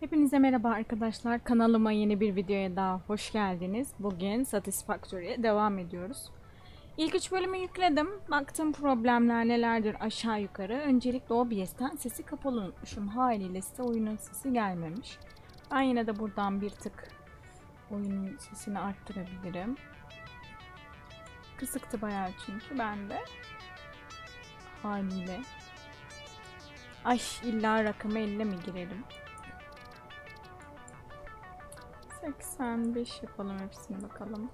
Hepinize merhaba arkadaşlar. Kanalıma yeni bir videoya daha hoş geldiniz. Bugün Satisfactory'e devam ediyoruz. İlk üç bölümü yükledim. Baktım problemler nelerdir aşağı yukarı. Öncelikle OBS'ten sesi kapalı unutmuşum. Haliyle size oyunun sesi gelmemiş. Ben yine de buradan bir tık oyunun sesini arttırabilirim. Kısıktı bayağı çünkü ben de. Haliyle. Ay illa rakamı 50 mi girelim? 85 yapalım hepsini bakalım.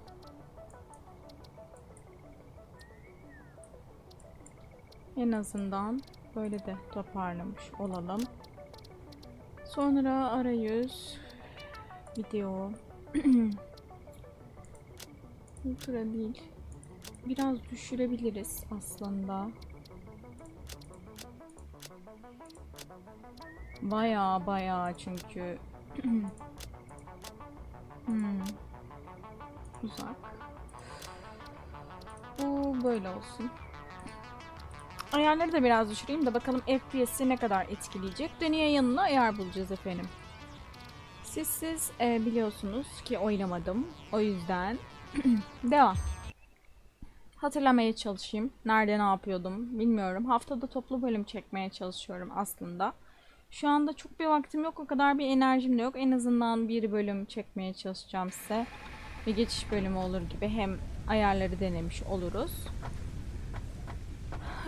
En azından böyle de toparlamış olalım. Sonra arayüz video ultra değil. Biraz düşürebiliriz aslında. Baya baya çünkü Hmm. Uzak. Bu böyle olsun. Ayarları da biraz düşüreyim de bakalım FPS'i ne kadar etkileyecek. Dönüye yanına ayar bulacağız efendim. Siz siz e, biliyorsunuz ki oynamadım. O yüzden devam. Hatırlamaya çalışayım. Nerede ne yapıyordum bilmiyorum. Haftada toplu bölüm çekmeye çalışıyorum aslında. Şu anda çok bir vaktim yok. O kadar bir enerjim de yok. En azından bir bölüm çekmeye çalışacağım size. Bir geçiş bölümü olur gibi. Hem ayarları denemiş oluruz.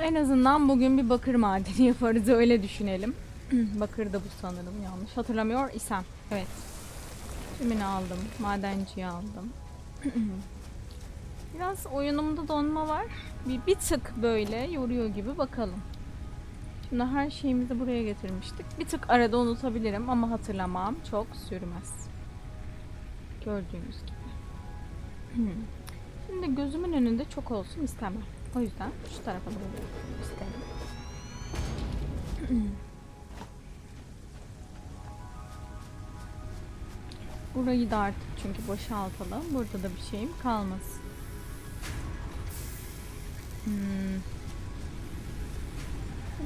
En azından bugün bir bakır madeni yaparız. Öyle düşünelim. bakır da bu sanırım. Yanlış hatırlamıyor isem. Evet. Tümünü aldım. Madenciyi aldım. Biraz oyunumda donma var. Bir, bir tık böyle yoruyor gibi bakalım. Şimdi her şeyimizi buraya getirmiştik. Bir tık arada unutabilirim ama hatırlamam çok sürmez. Gördüğünüz gibi. Şimdi gözümün önünde çok olsun istemem. O yüzden şu tarafa doğru isterim. Burayı da artık çünkü boşaltalım. Burada da bir şeyim kalmasın. Hmm.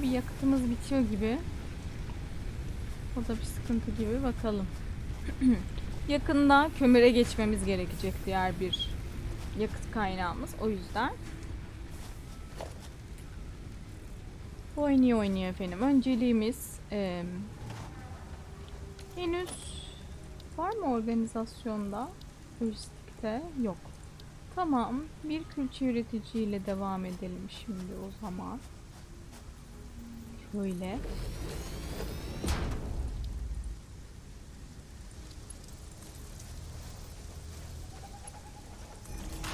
Bir yakıtımız bitiyor gibi. O da bir sıkıntı gibi bakalım. Yakında kömüre geçmemiz gerekecek diğer bir yakıt kaynağımız. O yüzden oynuyor oynuyor efendim. Önceliğimiz e, henüz var mı organizasyonda? Lojistikte yok. Tamam. Bir külçe üreticiyle devam edelim şimdi o zaman. Şöyle.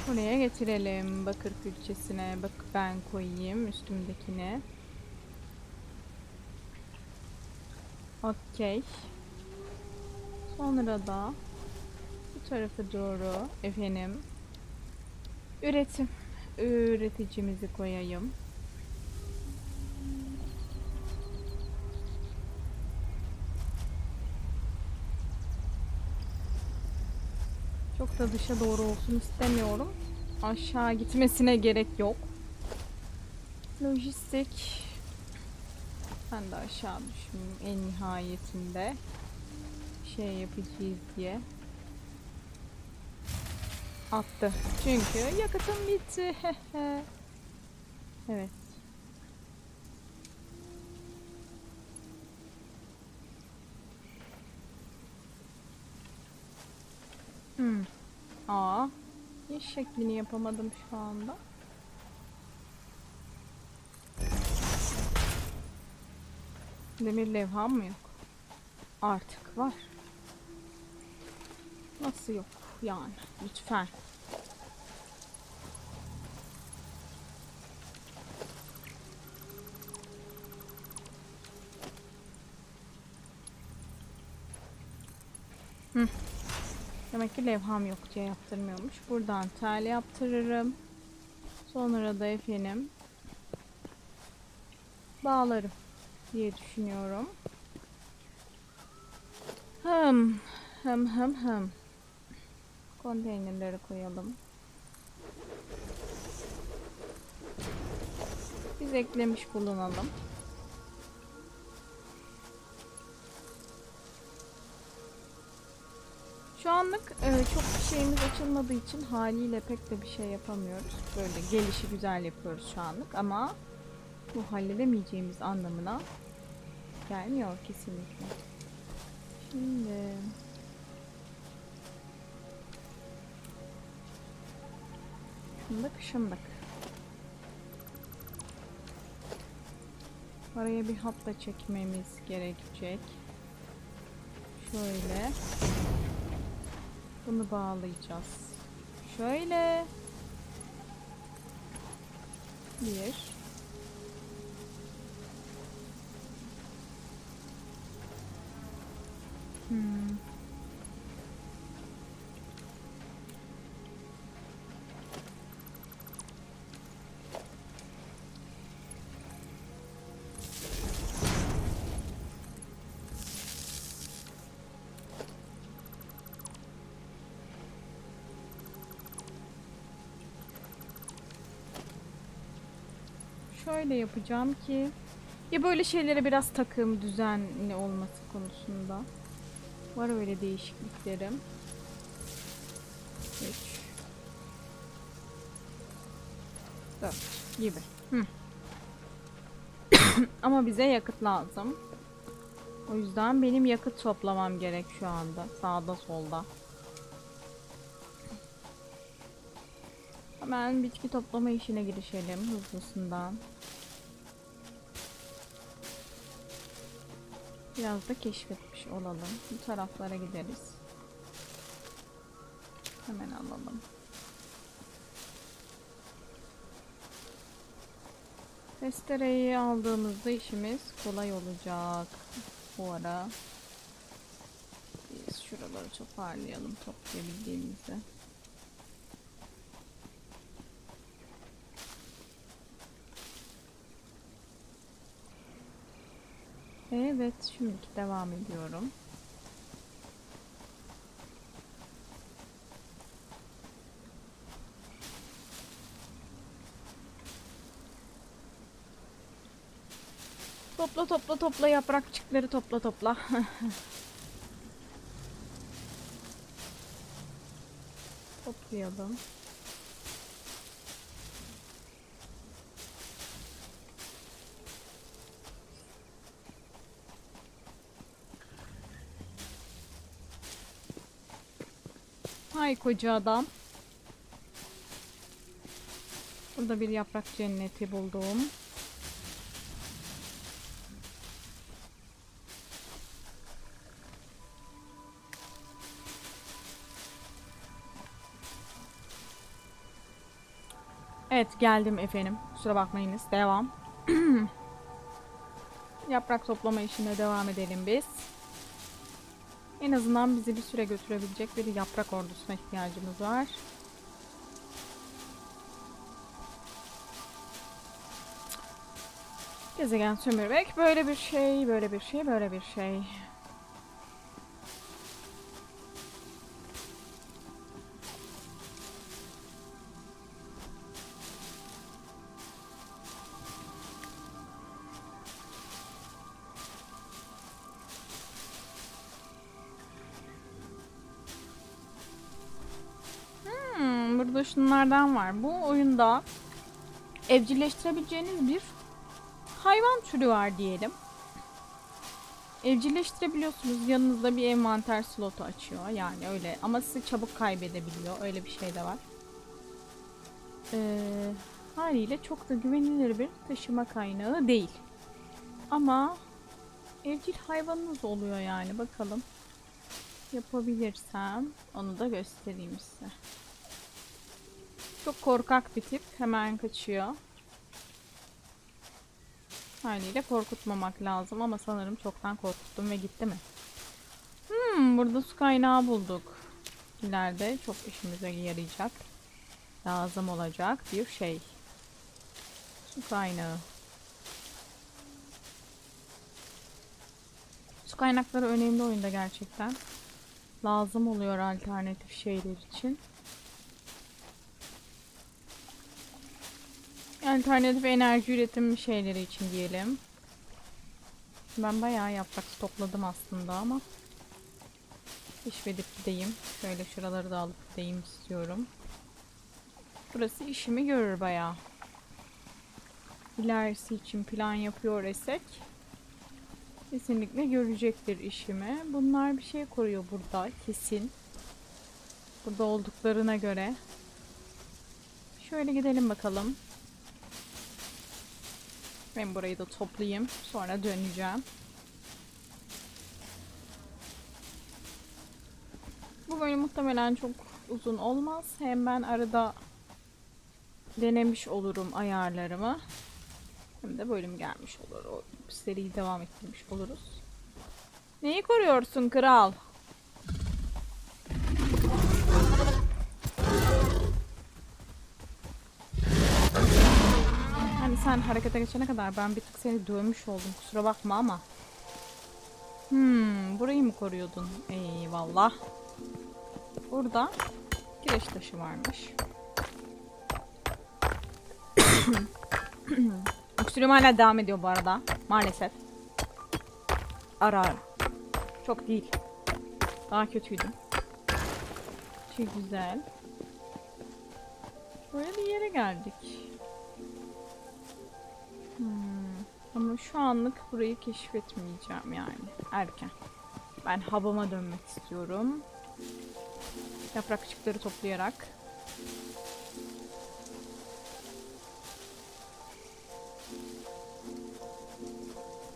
Buraya getirelim bakır külçesine. Bak ben koyayım üstümdekine. Okey. Sonra da bu tarafa doğru efendim üretim üreticimizi koyayım. Çok da dışa doğru olsun istemiyorum. Aşağı gitmesine gerek yok. Lojistik. Ben de aşağı düşmeyeyim en nihayetinde. Şey yapacağız diye. Attı. Çünkü yakıtım bitti. evet. Hmm. Aa. Hiç şeklini yapamadım şu anda. Demir levham mı yok? Artık var. Nasıl yok yani? Lütfen. Hı. Demek ki levham yok diye yaptırmıyormuş. Buradan tel yaptırırım. Sonra da efendim bağlarım diye düşünüyorum. Hım hım hım hım. Konteynerleri koyalım. Biz eklemiş bulunalım. Anlık e, çok şeyimiz açılmadığı için haliyle pek de bir şey yapamıyoruz. Böyle gelişi güzel yapıyoruz şu anlık ama bu halledemeyeceğimiz anlamına gelmiyor kesinlikle. Şimdi şundak şundak. Araya bir hat da çekmemiz gerekecek. Şöyle. Bunu bağlayacağız. Şöyle. Bir. Hmm. Şöyle yapacağım ki ya böyle şeylere biraz takım düzenli olması konusunda var öyle değişikliklerim. 3 4 gibi. Hı. Ama bize yakıt lazım. O yüzden benim yakıt toplamam gerek şu anda. Sağda solda. Hemen bitki toplama işine girişelim hızlısından. Biraz da keşfetmiş olalım. Bu taraflara gideriz. Hemen alalım. Testereyi aldığımızda işimiz kolay olacak. Bu ara biz şuraları toparlayalım toplayabildiğimizde. Evet, şimdiki devam ediyorum. Topla topla topla yaprakçıkları topla topla. Toplayalım. Hay koca adam. Burada bir yaprak cenneti buldum. Evet geldim efendim. Kusura bakmayınız. Devam. Yaprak toplama işine devam edelim biz. En azından bizi bir süre götürebilecek bir yaprak ordusuna ihtiyacımız var. Gezegen sömürmek böyle bir şey, böyle bir şey, böyle bir şey. Şunlardan var. Bu oyunda evcilleştirebileceğiniz bir hayvan türü var diyelim. Evcilleştirebiliyorsunuz. Yanınızda bir envanter slotu açıyor. Yani öyle. Ama sizi çabuk kaybedebiliyor. Öyle bir şey de var. Ee, haliyle çok da güvenilir bir taşıma kaynağı değil. Ama evcil hayvanınız oluyor yani. Bakalım. Yapabilirsem onu da göstereyim size. Çok korkak bir tip. Hemen kaçıyor. Haliyle korkutmamak lazım ama sanırım çoktan korkuttum ve gitti mi? Hmm, burada su kaynağı bulduk. İleride çok işimize yarayacak. Lazım olacak bir şey. Su kaynağı. Su kaynakları önemli oyunda gerçekten. Lazım oluyor alternatif şeyler için. Alternatif enerji üretim şeyleri için diyelim. Ben bayağı yaprak topladım aslında ama Keşfedip gideyim. Şöyle şuraları da alıp gideyim istiyorum. Burası işimi görür bayağı. İlerisi için plan yapıyor isek kesinlikle görecektir işimi. Bunlar bir şey koruyor burada kesin. Burada olduklarına göre. Şöyle gidelim bakalım. Ben burayı da toplayayım. Sonra döneceğim. Bu bölüm muhtemelen çok uzun olmaz. Hem ben arada denemiş olurum ayarlarımı. Hem de bölüm gelmiş olur. O seriyi devam ettirmiş oluruz. Neyi koruyorsun kral? Sen harekete geçene kadar ben bir tık seni dövmüş oldum. Kusura bakma ama. Hmm, burayı mı koruyordun? Eyvallah. Burada kireç taşı varmış. Öksürüğüm hala devam ediyor bu arada. Maalesef. Ara ara. Çok değil. Daha kötüydüm. Çok güzel. Böyle bir yere geldik. Ama şu anlık burayı keşfetmeyeceğim yani. Erken. Ben habama dönmek istiyorum. Yaprakçıkları toplayarak.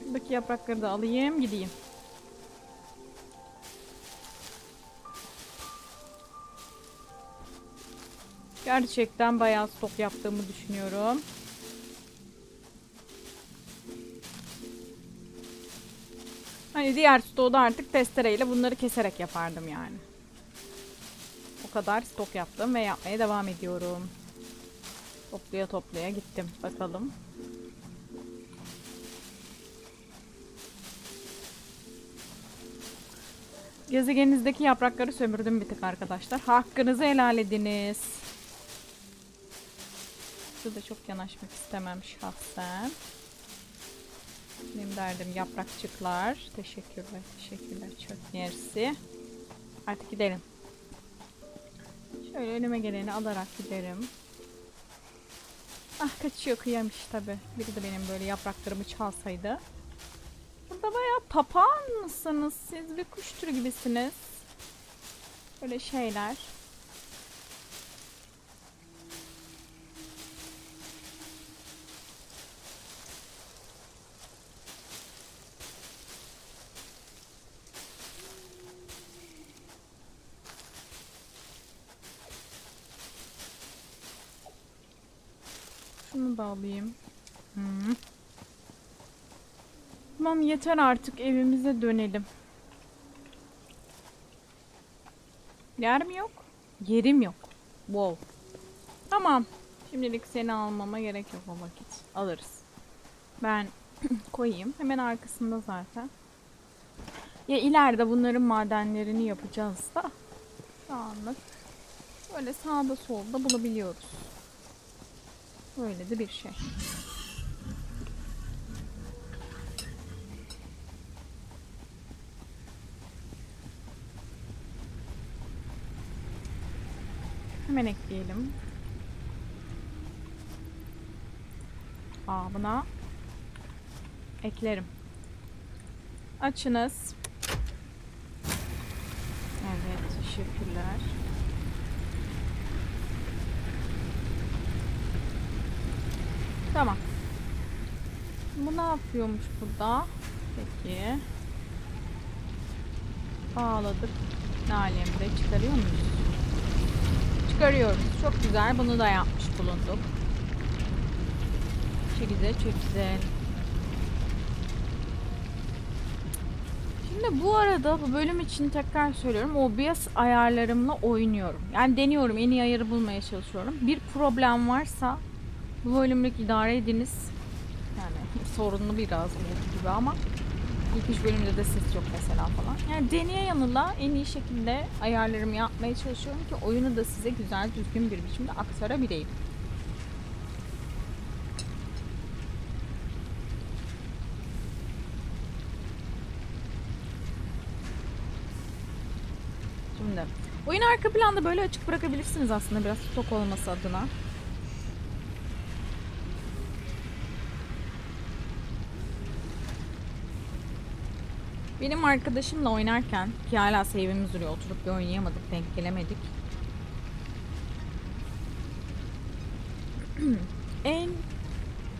Buradaki yaprakları da alayım gideyim. Gerçekten bayağı stok yaptığımı düşünüyorum. Hani diğer stoğda artık testereyle bunları keserek yapardım yani. O kadar stok yaptım ve yapmaya devam ediyorum. Toplaya toplaya gittim. Bakalım. Gezegeninizdeki yaprakları sömürdüm bir tık arkadaşlar. Hakkınızı helal ediniz. Şurada çok yanaşmak istemem şahsen. Benim derdim yaprakçıklar. Teşekkürler, teşekkürler. Çöp yersi. Artık gidelim. Şöyle önüme geleni alarak giderim. Ah kaçıyor kıyamış tabi. Biri de benim böyle yapraklarımı çalsaydı. Burada bayağı papağan mısınız? Siz bir kuş türü gibisiniz. Böyle şeyler. Şunu da alayım. Hmm. Tamam yeter artık evimize dönelim. Yer mi yok? Yerim yok. Wow. Tamam. Şimdilik seni almama gerek yok o vakit. Alırız. Ben koyayım. Hemen arkasında zaten. Ya ileride bunların madenlerini yapacağız da. Şu anlık böyle sağda solda bulabiliyoruz. Böyle de bir şey. Hemen ekleyelim. Aa buna eklerim. Açınız. Evet, teşekkürler. Tamam. Bu ne yapıyormuş burada? Peki. Bağladık. Ne alemde çıkarıyor muyuz? Çıkarıyoruz. Çok güzel. Bunu da yapmış bulunduk. Çok güzel. Şimdi bu arada bu bölüm için tekrar söylüyorum. OBS ayarlarımla oynuyorum. Yani deniyorum. En iyi ayarı bulmaya çalışıyorum. Bir problem varsa bu bölümlük idare ediniz. Yani sorunlu biraz oldu gibi ama ilk üç bölümde de ses yok mesela falan. Yani deneye yanıla en iyi şekilde ayarlarımı yapmaya çalışıyorum ki oyunu da size güzel düzgün bir biçimde aktarabileyim. Şimdi oyun arka planda böyle açık bırakabilirsiniz aslında biraz stok olması adına. Benim arkadaşımla oynarken ki hala save'imiz duruyor oturup bir oynayamadık denk gelemedik. en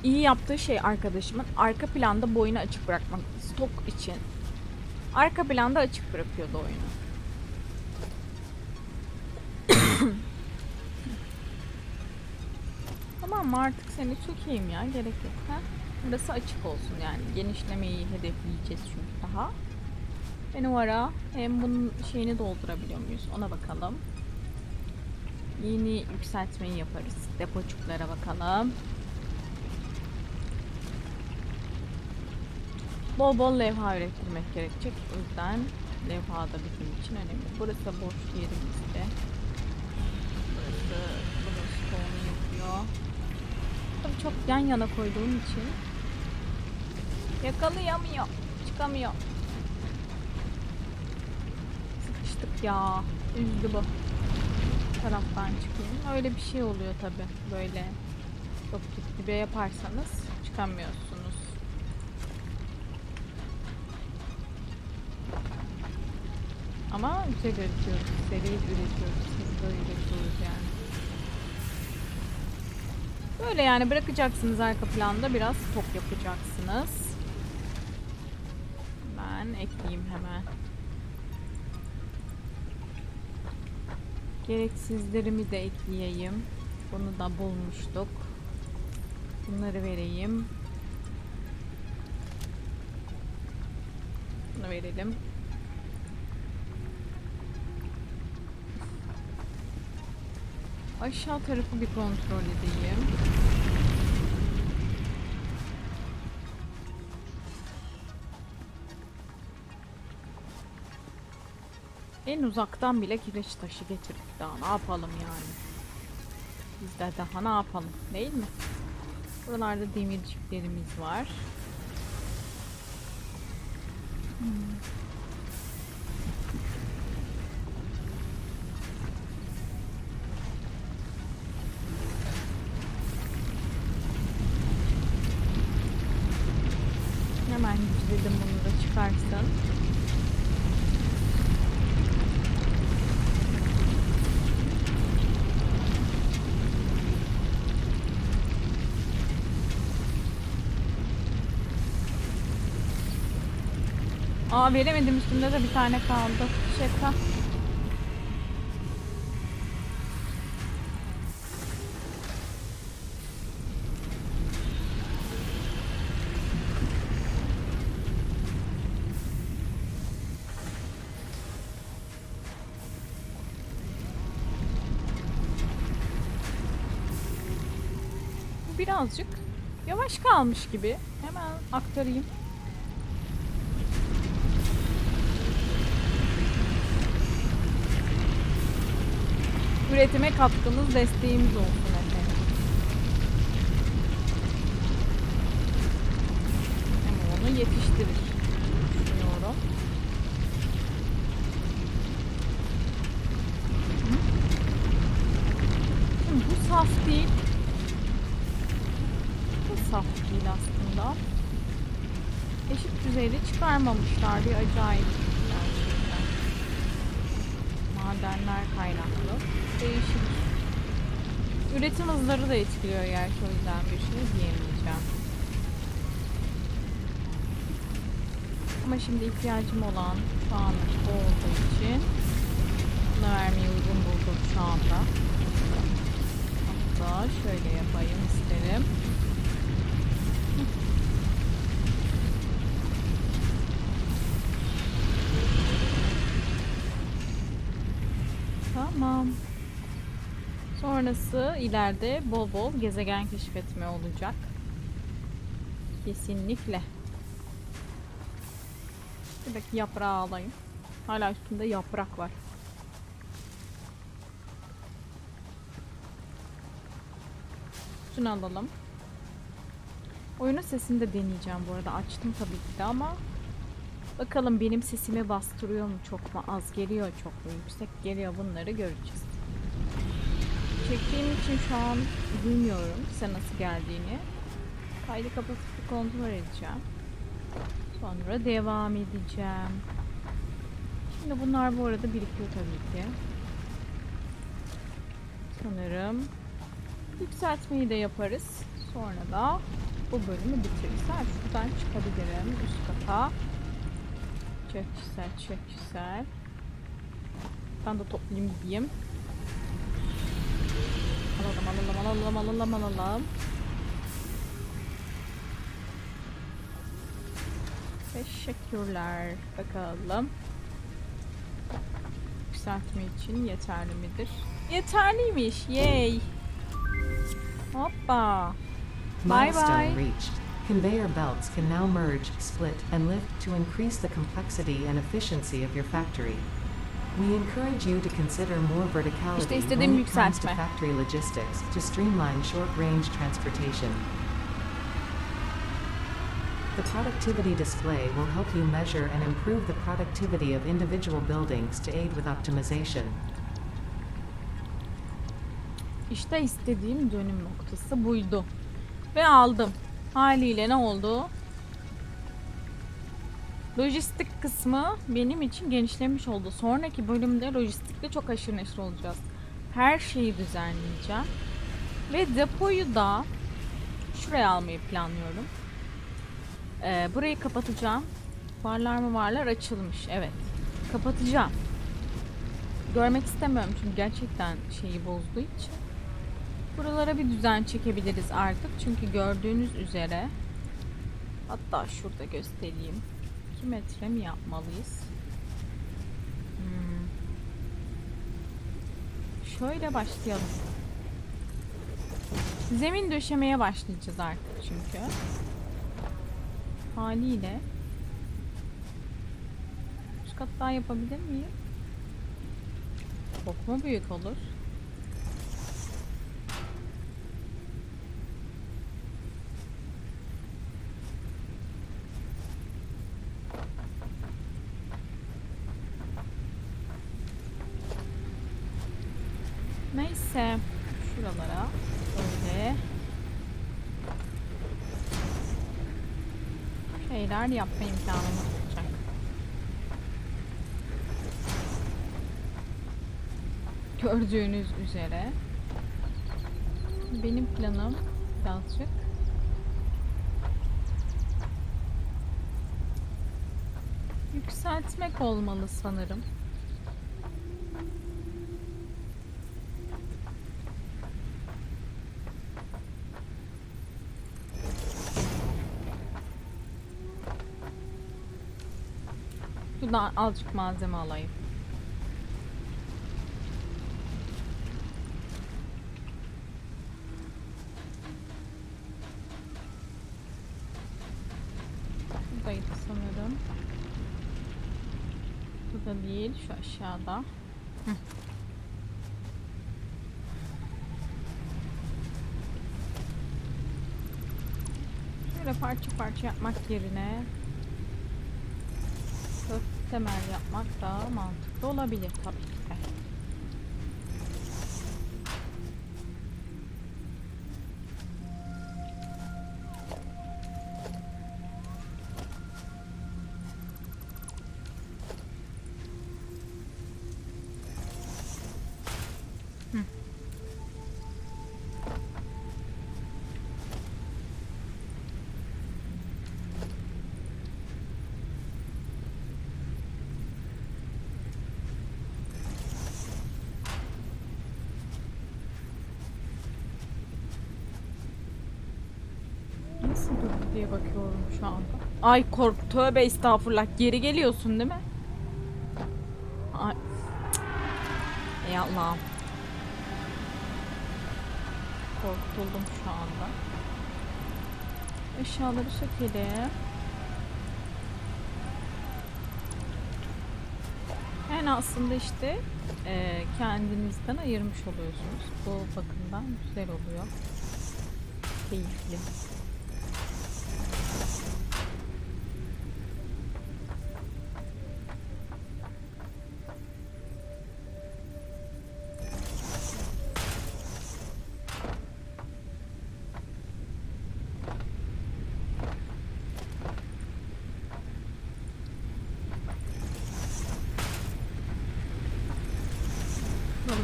iyi yaptığı şey arkadaşımın arka planda bu oyunu açık bırakmak stok için. Arka planda açık bırakıyordu oyunu. tamam artık seni çökeyim ya gerek yok ha. Burası açık olsun yani genişlemeyi hedefleyeceğiz çünkü daha. Benim ara hem bunun şeyini doldurabiliyor muyuz ona bakalım. Yeni yükseltmeyi yaparız. Depoçuklara bakalım. Bol bol levha ürettirmek gerekecek. O yüzden levha da bizim için önemli. Burası boş yerimizde. Burası, burası stone yapıyor. Tabii çok yan yana koyduğum için yakalayamıyor. Çıkamıyor. Ya. Üzdü bu. Taraftan çıkayım. Öyle bir şey oluyor tabi. Böyle çok dip dibe yaparsanız çıkamıyorsunuz. Ama güzel üretiyoruz. Seri üretiyoruz. Hızlı üretiyoruz yani. Böyle yani bırakacaksınız arka planda biraz stok yapacaksınız. Ben ekleyeyim hemen. Gereksizlerimi de ekleyeyim. Bunu da bulmuştuk. Bunları vereyim. Bunu verelim. Aşağı tarafı bir kontrol edeyim. En uzaktan bile kireç taşı getirdik daha ne yapalım yani. Biz de daha ne yapalım değil mi? Buralarda demirciklerimiz var. Hmm. Hemen dedim bunu da çıkarsın. Aa veremedim üstünde de bir tane kaldı. Şaka. Birazcık yavaş kalmış gibi. Hemen aktarayım. Üretime katkımız, desteğimiz olsun efendim. Hem onu yetiştirir. Düşünüyorum. Şimdi bu saf değil. Bu saf değil aslında. Eşit düzeyde çıkarmamışlar bir acayip. Madenler kaynaklı. Değişik. Üretim hızları da etkiliyor gerçi o yüzden bir şey diyemeyeceğim. Ama şimdi ihtiyacım olan bu olduğu için buna vermeyi uygun buldum şu anda. Hatta şöyle yapayım isterim. Tamam. Sonrası ileride bol bol gezegen keşfetme olacak. Kesinlikle. Şuradaki yaprağı alayım. Hala üstünde yaprak var. Şunu alalım. Oyunun sesini de deneyeceğim bu arada. Açtım tabii ki de ama Bakalım benim sesimi bastırıyor mu çok mu az geliyor çok mu yüksek geliyor bunları göreceğiz. Çektiğim için şu an bilmiyorum size nasıl geldiğini. Kaydı kapatıp kontrol edeceğim. Sonra devam edeceğim. Şimdi bunlar bu arada birikiyor tabii ki. Sanırım yükseltmeyi de yaparız. Sonra da bu bölümü bitiririz. Ha, şuradan çıkabilirim üst kata. Çok güzel, çok güzel. Ben de toplayayım gideyim. Alalım, alalım, alalım, alalım, alalım. Teşekkürler. Bakalım. Yükseltme için yeterli midir? Yeterliymiş. Yay. Hoppa. Bye bye. reached. Conveyor belts can now merge, split, and lift to increase the complexity and efficiency of your factory. We encourage you to consider more verticality İşte when istediğim it comes to yükseltme. factory logistics to streamline short-range transportation. The productivity display will help you measure and improve the productivity of individual buildings to aid with optimization. İşte istediğim dönüm noktası buydu. Ve aldım. Haliyle ne oldu? Lojistik kısmı benim için genişlemiş oldu. Sonraki bölümde lojistikte çok aşırı neşir olacağız. Her şeyi düzenleyeceğim. Ve depoyu da şuraya almayı planlıyorum. Ee, burayı kapatacağım. Varlar mı varlar açılmış. Evet. Kapatacağım. Görmek istemiyorum çünkü gerçekten şeyi bozduğu için. Buralara bir düzen çekebiliriz artık. Çünkü gördüğünüz üzere hatta şurada göstereyim. 2 metre mi yapmalıyız? Hmm. Şöyle başlayalım. Zemin döşemeye başlayacağız artık çünkü. Haliyle üst kat daha yapabilir miyim? Çok mu büyük olur? Şeyler yapma imkanımız olacak. Gördüğünüz üzere benim planım birazcık yükseltmek olmalı sanırım. Şuradan azıcık malzeme alayım. Buradaydı sanırım. Burada değil, şu aşağıda. Hı. Şöyle parça parça yapmak yerine temel yapmak daha mantıklı olabilir tabii ki. Hı. Diye bakıyorum şu anda. Ay kork tövbe estağfurullah geri geliyorsun değil mi? Ay. Ey Allah'ım. Korkutuldum şu anda. Eşyaları sökelim. Yani aslında işte eee, kendinizden ayırmış oluyorsunuz. Bu bakımdan güzel oluyor. Keyifli.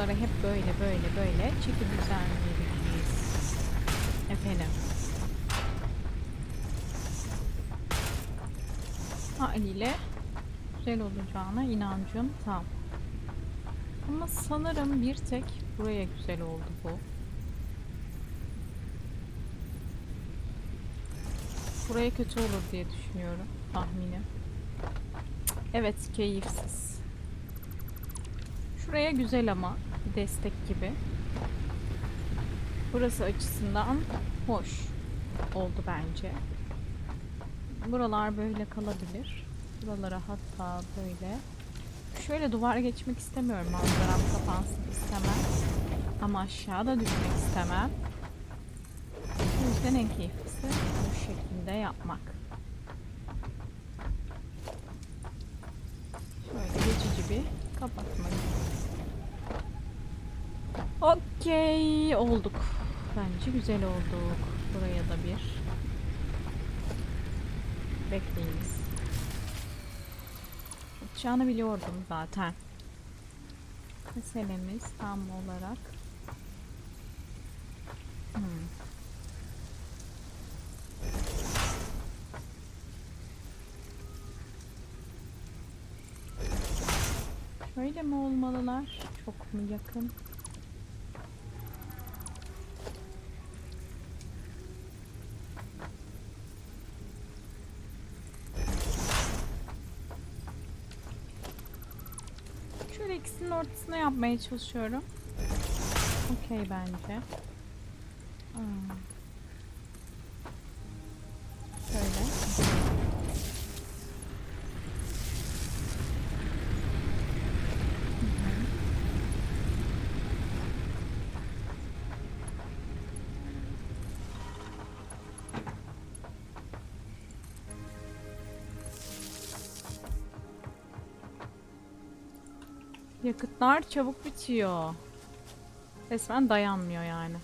Buraları hep böyle böyle böyle çeki düzenleriz. Efendim. Haliyle güzel olacağına inancım tam. Ama sanırım bir tek buraya güzel oldu bu. Buraya kötü olur diye düşünüyorum tahminim. Evet keyifsiz. Şuraya güzel ama destek gibi. Burası açısından hoş oldu bence. Buralar böyle kalabilir. Buralara hatta böyle. Şöyle duvar geçmek istemiyorum. Manzaram kapansın istemem. Ama aşağıda düşmek istemem. O yüzden en keyiflisi bu şekilde yapmak. Şöyle geçici bir kapatma. Okey olduk. Bence güzel olduk. Buraya da bir bekleyiniz. Yapacağını biliyordum zaten. Meselemiz tam olarak hmm. Şöyle mi olmalılar? Çok mu yakın? Şöyle ortasına yapmaya çalışıyorum. Okey bence. Hmm. Yakıtlar çabuk bitiyor. Resmen dayanmıyor yani.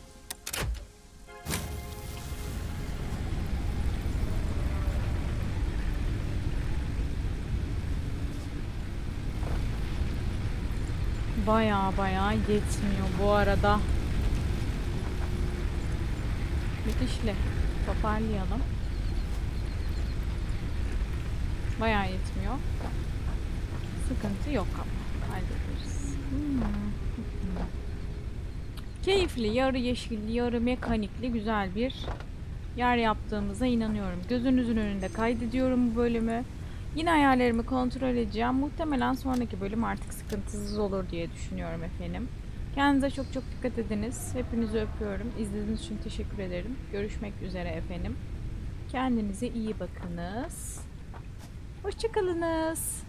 Baya baya yetmiyor bu arada. Bitişli. Toparlayalım. Baya yetmiyor. Sıkıntı yok ama. Keyifli, yarı yeşilli, yarı mekanikli güzel bir yer yaptığımıza inanıyorum. Gözünüzün önünde kaydediyorum bu bölümü. Yine ayarlarımı kontrol edeceğim. Muhtemelen sonraki bölüm artık sıkıntısız olur diye düşünüyorum efendim. Kendinize çok çok dikkat ediniz. Hepinizi öpüyorum. İzlediğiniz için teşekkür ederim. Görüşmek üzere efendim. Kendinize iyi bakınız. Hoşçakalınız.